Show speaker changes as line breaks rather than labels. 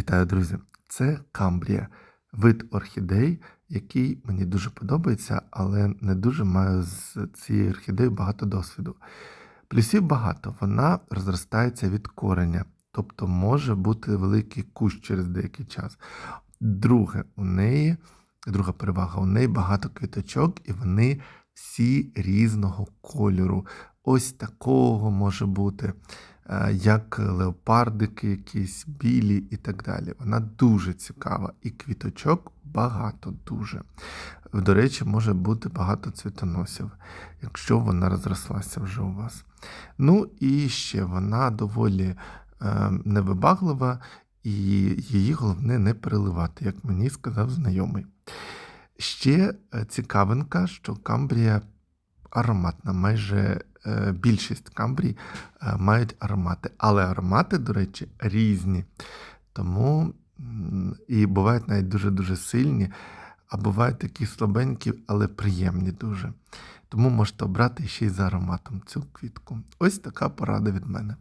Вітаю, друзі! Це камбрія, вид орхідей, який мені дуже подобається, але не дуже маю з цією орхідеєю багато досвіду. Плюсів багато, вона розростається від кореня, тобто може бути великий кущ через деякий час. Друге, у неї, друга перевага, у неї багато квіточок, і вони всі різного кольору. Ось такого може бути, як леопардики, якісь білі і так далі. Вона дуже цікава, і квіточок багато дуже. До речі, може бути багато цвітоносів, якщо вона розрослася вже у вас. Ну і ще вона доволі е, невибаглива, і її головне не переливати, як мені сказав знайомий. Ще е, цікавинка, що камбрія ароматна, майже е, більшість камбрій е, мають аромати. Але аромати, до речі, різні. Тому і бувають навіть дуже-дуже сильні, а бувають такі слабенькі, але приємні дуже. Тому можете обрати ще й за ароматом цю квітку. Ось така порада від мене.